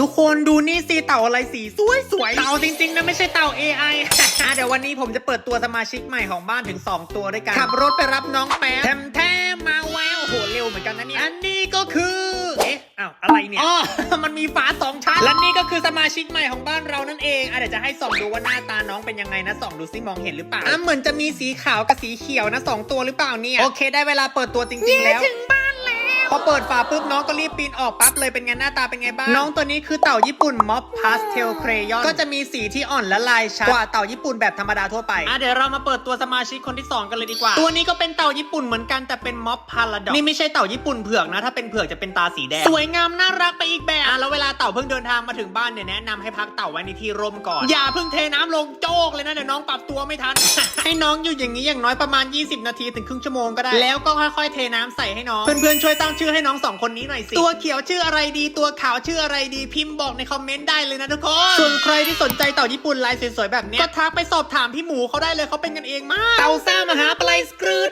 ทุกคนดูนี่สิเต่าอะไรสีสวยสวยๆเต่าจริงๆนะไม่ใช่เต่า AI อะเดี๋ยววันนี้ผมจะเปิดตัวสมาชิกใหม่ของบ้านถึง 2 ตัวด้วยกัน ขับรถไปรับน้องแป๊บแทมแทมมาแววโอ้โหเร็วเหมือนกันนะเนี่ยอันนี้ก็คือเอ๊ะอ้าวอะไรเนี่ยอ๋อมันมีฝาสองชั้นและนี่ก็คือสมาชิกใหม่ของบ้านเรานั่นเองอะเดี๋ยวจะให้ส่องดูว่าหน้าตาน้องเป็นยังไงนะส่องดูซิมองเห็นหรือเปล่าอะเหมือนจะมีสีขาวกับสีเขียวนะสองตัวหรือเปล่าเนี่ยโอเค ได้เวลาเปิดตัวจริงๆแล้วถึงบ้านแล้ว พอเปิดฝาปุ๊บน้องก็รีบปีนออกปั๊บเลยเป็นไงหน้าตาเป็นไงบ้าง น้องตัวนี้คือเต่าญี่ปุ่นม็อบพาสเทลเครยอนก็จะมีสีที่อ่อนและลายชัดกว่าเต่าญี่ปุ่นแบบธรรมดาทั่วไปอะเดี๋ยวเรามาเปิดตัวสมาชิกคนที่ 2 กันเลยดีกว่า ตัวนี้ก็เป็นเต่าญี่ปุ่นเหมือนกันแต่เป็นม็อบพาราดอกนี่ไม่ใช่เต่าญี่ปุ่นเผือกนะถ้าเป็นเผือกจะเป็นตาสีแดงสวยงามน่ารักไปอีกแบบอะแล้วเวลาเต่าเพิ่งเดินทางมาถึงบ้านเนี่ยแนะนำให้พักเต่าไว้ในที่ร่มก่อนอย่าเพิ่งเทน้ำลงโจกเลยนะเดี๋ยวน้องปรับตัวไม่ทัน ให้น้องอยู่อย่างนี้อย่างน้อยประมาณ 20 นาทีถึงครึ่งชั่วโมงก็ได้ แล้วก็ค่อยๆเทน้ำใส่ให้น้องเพื่อนๆช่วยตั้งชื่อให้น้องสองคนนี้หน่อยสิ ตัวเขียวชื่ออะไรดี ตัวขาวชื่ออะไรดี พิมพ์บอกในคอมเมนต์ได้เลยนะทุกคน ส่วนใครที่สนใจเต่าญี่ปุ่นลายสวยๆแบบเนี้ยก็ทักไปสอบถามพี่หมูเขาได้เลยเขาเป็นกันเองมาก เต่าซ่ามหาปลายสกรูด